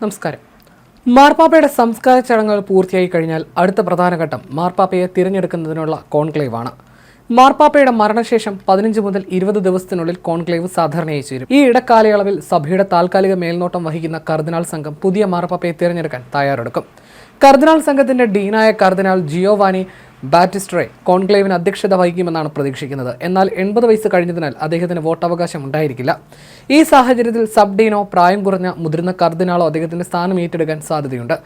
നമസ്കാരം. മാർപ്പാപ്പയുടെ സംസ്കാര ചടങ്ങുകൾ പൂർത്തിയായി കഴിഞ്ഞാൽ അടുത്ത പ്രധാന ഘട്ടം മാർപ്പാപ്പയെ തിരഞ്ഞെടുക്കുന്നതിനുള്ള കോൺക്ലേവാണ്. മാർപ്പാപ്പയുടെ മരണശേഷം പതിനഞ്ച് മുതൽ ഇരുപത് ദിവസത്തിനുള്ളിൽ കോൺക്ലേവ് സാധാരണയായി ചേരും. ഈ ഇടക്കാലയളവിൽ സഭയുടെ താൽക്കാലിക മേൽനോട്ടം വഹിക്കുന്ന കർദിനാൾ സംഘം പുതിയ മാർപ്പാപ്പയെ തിരഞ്ഞെടുക്കാൻ തയ്യാറെടുക്കും. കർദിനാൾ സംഘത്തിന്റെ ഡീനായ കർദിനാൾ ജിയോവാനി ബാറ്റിസ്ട്രെ കോൺക്ലേവിന് അധ്യക്ഷത വഹിക്കുമെന്നാണ് പ്രതീക്ഷിക്കുന്നത്. എന്നാൽ എൺപത് വയസ്സ് കഴിഞ്ഞതിനാൽ അദ്ദേഹത്തിന് വോട്ടവകാശം ഉണ്ടായിരിക്കില്ല. ഈ സാഹചര്യത്തിൽ സബ് ഡീനോ പ്രായം കുറഞ്ഞ മുതിർന്ന കർദിനാളോ അദ്ദേഹത്തിന്റെ സ്ഥാനം ഏറ്റെടുക്കാൻ സാധ്യതയുണ്ട്.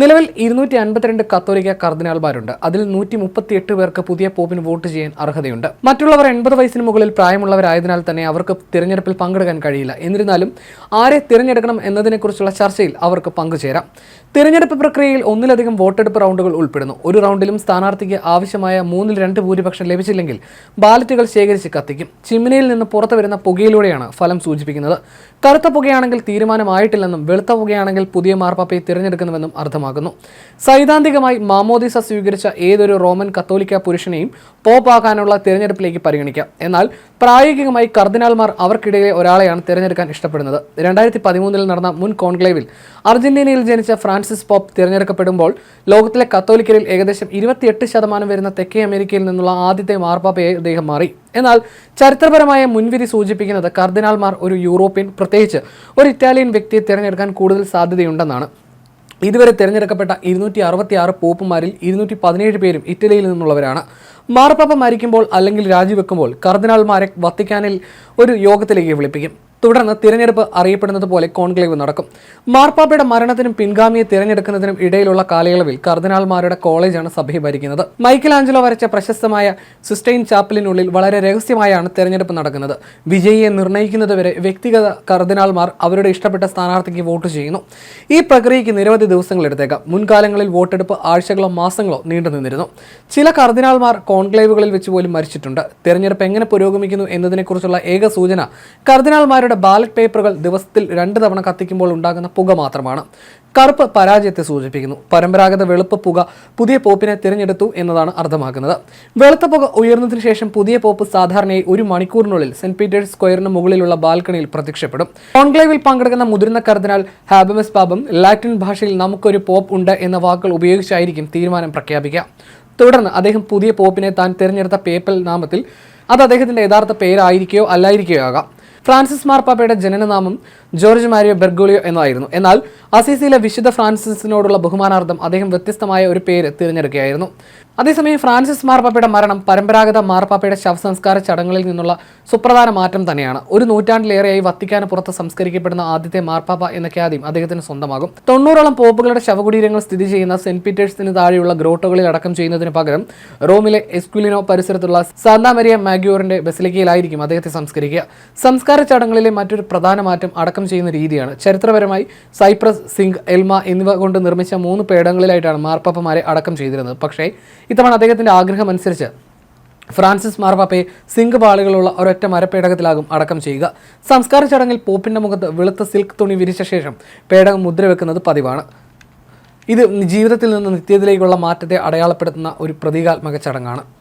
നിലവിൽ ഇരുന്നൂറ്റി അൻപത്തിരണ്ട് കത്തോലിക്ക കർദിനാൾമാരുണ്ട്. അതിൽ നൂറ്റി മുപ്പത്തിയെട്ട് പേർക്ക് പുതിയ പോപ്പിന് വോട്ട് ചെയ്യാൻ അർഹതയുണ്ട്. മറ്റുള്ളവർ എൺപത് വയസ്സിന് മുകളിൽ പ്രായമുള്ളവരായതിനാൽ തന്നെ അവർക്ക് തിരഞ്ഞെടുപ്പിൽ പങ്കെടുക്കാൻ കഴിയില്ല. എന്നിരുന്നാലും ആരെ തിരഞ്ഞെടുക്കണം എന്നതിനെക്കുറിച്ചുള്ള ചർച്ചയിൽ അവർക്ക് പങ്കുചേരാം. തിരഞ്ഞെടുപ്പ് പ്രക്രിയയിൽ ഒന്നിലധികം വോട്ടെടുപ്പ് റൗണ്ടുകൾ ഉൾപ്പെടുന്നു. ഒരു റൗണ്ടിലും സ്ഥാനാർത്ഥിക്ക് ആവശ്യമായ മൂന്നിൽ രണ്ട് ഭൂരിപക്ഷം ലഭിച്ചില്ലെങ്കിൽ ബാലറ്റുകൾ ശേഖരിച്ച് കത്തിക്കും. ചിമ്മിനിയിൽ നിന്ന് പുറത്തു വരുന്ന പുകയിലൂടെയാണ് ഫലം സൂചിപ്പിക്കുന്നത്. കറുത്ത പുകയാണെങ്കിൽ തീരുമാനമായിട്ടില്ലെന്നും വെളുത്ത പുകയാണെങ്കിൽ പുതിയ മാർപ്പാപ്പയെ തിരഞ്ഞെടുക്കുന്നുവെന്നും അർത്ഥമാക്കുന്നു. സൈദ്ധാന്തികമായി മാമോദിസ സ്വീകരിച്ച ഏതൊരു റോമൻ കത്തോലിക്ക പുരുഷനെയും പോപ്പാക്കാനുള്ള തിരഞ്ഞെടുപ്പിലേക്ക് പരിഗണിക്കാം. എന്നാൽ പ്രായോഗികമായി കർദിനാൾമാർ അവർക്കിടയിലെ ഒരാളെയാണ് തിരഞ്ഞെടുക്കാൻ ഇഷ്ടപ്പെടുന്നത്. രണ്ടായിരത്തി പതിമൂന്നിൽ നടന്ന മുൻ കോൺക്ലേവിൽ അർജന്റീനയിൽ ജനിച്ച ഫ്രാൻസിസ് പോപ്പ് തിരഞ്ഞെടുക്കപ്പെടുമ്പോൾ ലോകത്തിലെ കത്തോലിക്കരിൽ ഏകദേശം ഇരുപത്തിയെട്ട് ശതമാനം വരുന്ന തെക്കേ അമേരിക്കയിൽ നിന്നുള്ള ആദ്യത്തെ മാർപ്പാപ്പയെ അദ്ദേഹം മാറി. എന്നാൽ ചരിത്രപരമായ മുൻവിധി സൂചിപ്പിക്കുന്നത് കർദിനാൾമാർ ഒരു യൂറോപ്യൻ പ്രത്യേകിച്ച് ഒരു ഇറ്റാലിയൻ വ്യക്തിയെ തിരഞ്ഞെടുക്കാൻ കൂടുതൽ സാധ്യതയുണ്ടെന്നാണ്. ഇതുവരെ തിരഞ്ഞെടുക്കപ്പെട്ട ഇരുന്നൂറ്റി അറുപത്തി ആറ് പോപ്പുമാരിൽ ഇരുന്നൂറ്റി പതിനേഴ് പേരും ഇറ്റലിയിൽ നിന്നുള്ളവരാണ്. മാർപ്പാപ്പ മരിക്കുമ്പോൾ അല്ലെങ്കിൽ രാജിവെക്കുമ്പോൾ കർദിനാൾമാരെ വത്തിക്കാനിൽ ഒരു യോഗത്തിലേക്ക് വിളിപ്പിക്കും. തുടർന്ന് തിരഞ്ഞെടുപ്പ് അറിയപ്പെടുന്നത് പോലെ കോൺക്ലേവ് നടക്കും. മാർപ്പാപ്പയുടെ മരണത്തിനും പിൻഗാമിയെ തിരഞ്ഞെടുക്കുന്നതിനും ഇടയിലുള്ള കാലയളവിൽ കർദിനാൾമാരുടെ കോളേജാണ് സഭയെ ഭരിക്കുന്നത്. മൈക്കൽ ആഞ്ചലോ വരച്ച പ്രശസ്തമായ സിസ്റ്റൈൻ ചാപ്പലിനുള്ളിൽ വളരെ രഹസ്യമായാണ് തിരഞ്ഞെടുപ്പ് നടക്കുന്നത്. വിജയിയെ നിർണയിക്കുന്നതുവരെ വ്യക്തിഗത കർദിനാൾമാർ അവരുടെ ഇഷ്ടപ്പെട്ട സ്ഥാനാർത്ഥിക്ക് വോട്ട് ചെയ്യുന്നു. ഈ പ്രക്രിയയ്ക്ക് നിരവധി ദിവസങ്ങൾ എടുത്തേക്കാം. മുൻകാലങ്ങളിൽ വോട്ടെടുപ്പ് ആഴ്ചകളോ മാസങ്ങളോ നീണ്ടുനിന്നിരുന്നു ചില കർദിനാൾമാർ കോൺക്ലേവുകളിൽ വെച്ച് പോലും മരിച്ചിട്ടുണ്ട്. തിരഞ്ഞെടുപ്പ് എങ്ങനെ പുരോഗമിക്കുന്നു എന്നതിനെക്കുറിച്ചുള്ള ഏക സൂചന കർദിനാൾമാരുടെ ഇവരുടെ ബാലറ്റ് പേപ്പറുകൾ ദിവസത്തിൽ രണ്ട് തവണ കത്തിക്കുമ്പോൾ ഉണ്ടാകുന്ന പുക മാത്രമാണ്. കറുപ്പ് പരാജയത്തെ സൂചിപ്പിക്കുന്നു. പരമ്പരാഗത വെളുപ്പ് പുക പുതിയ പോപ്പിനെ തിരഞ്ഞെടുത്തു എന്നതാണ് അർത്ഥമാക്കുന്നത്. വെളുത്ത പുക ഉയർന്നതിന് ശേഷം പുതിയ പോപ്പ് സാധാരണയായി ഒരു മണിക്കൂറിനുള്ളിൽ സെന്റ് പീറ്റേഴ്സ് സ്ക്വയറിന് മുകളിലുള്ള ബാൽക്കണിയിൽ പ്രത്യക്ഷപ്പെടും. കോൺക്ലേവിൽ പങ്കെടുക്കുന്ന മുതിർന്ന കർദിനാൽ ഹാബമസ് പാപം ലാറ്റിൻ ഭാഷയിൽ നമുക്കൊരു പോപ്പ് ഉണ്ട് എന്ന വാക്കുകൾ ഉപയോഗിച്ചായിരിക്കും തീരുമാനം പ്രഖ്യാപിക്കുക. തുടർന്ന് അദ്ദേഹം പുതിയ പോപ്പിനെ താൻ തിരഞ്ഞെടുത്ത പേപ്പൽ നാമത്തിൽ അത് അദ്ദേഹത്തിന്റെ യഥാർത്ഥ പേരായിരിക്കുകയോ അല്ലായിരിക്കുകയോ ആകാം. ഫ്രാൻസിസ് മാർപ്പാപ്പയുടെ ജനനനാമം ജോർജ് മാരിയോ ബെർഗോളിയോ എന്നായിരുന്നു. എന്നാൽ അസീസിയിലെ വിശുദ്ധ ഫ്രാൻസിസിനോടുള്ള ബഹുമാനാർത്ഥം അദ്ദേഹം വ്യത്യസ്തമായ ഒരു പേര് തിരഞ്ഞെടുക്കുകയായിരുന്നു. അതേസമയം ഫ്രാൻസിസ് മാർപ്പാപ്പയുടെ മരണം പരമ്പരാഗത മാർപ്പാപ്പയുടെ ശവസംസ്കാര ചടങ്ങുകളിൽ നിന്നുള്ള സുപ്രധാന മാറ്റം തന്നെയാണ്. ഒരു നൂറ്റാണ്ടിലേറെയായി വത്തിക്കാന് പുറത്ത് സംസ്കരിക്കപ്പെടുന്ന ആദ്യത്തെ മാർപ്പാപ്പ എന്ന ഖ്യാതിയും അദ്ദേഹത്തിന് സ്വന്തമാകും. തൊണ്ണൂറോളം പോപ്പുകളുടെ ശവകുടീരങ്ങൾ സ്ഥിതി ചെയ്യുന്ന സെന്റ് പീറ്റേഴ്സിന് താഴെയുള്ള ഗ്രോട്ടുകളിൽ അടക്കം ചെയ്യുന്നതിന് പകരം റോമിലെ എസ്ക്വിലിനോ പരിസരത്തുള്ള സാന്താമരിയ മാഗ്യൂറിന്റെ ബസിലിക്കയിലായിരിക്കും അദ്ദേഹത്തെ സംസ്കരിക്കുക. സംസ്കാര ചടങ്ങുകളിലെ മറ്റൊരു പ്രധാന മാറ്റം അടക്കം ചെയ്യുന്ന രീതിയാണ്. ചരിത്രപരമായി സൈപ്രസ് സിംഗ് എൽമ എന്നിവ കൊണ്ട് നിർമ്മിച്ച മൂന്ന് പേടങ്ങളിലായിട്ടാണ് മാർപ്പാപ്പമാരെ അടക്കം ചെയ്തിരുന്നത്. പക്ഷേ ഇത്തവണ അദ്ദേഹത്തിന്റെ ആഗ്രഹം അനുസരിച്ച് ഫ്രാൻസിസ് മാർപ്പാപ്പയെ സിംഗ് പാളികളുള്ള ഒരൊറ്റ മരപ്പേടകത്തിലാകും അടക്കം ചെയ്യുക. സംസ്കാര ചടങ്ങിൽ പോപ്പിന്റെ മുഖത്ത് വെളുത്ത സിൽക്ക് തുണി വിരിച്ച ശേഷം പേടകം മുദ്രവെക്കുന്നത് പതിവാണ്. ഇത് ജീവിതത്തിൽ നിന്ന് നിത്യത്തിലേക്കുള്ള മാറ്റത്തെ അടയാളപ്പെടുത്തുന്ന ഒരു പ്രതീകാത്മക ചടങ്ങാണ്.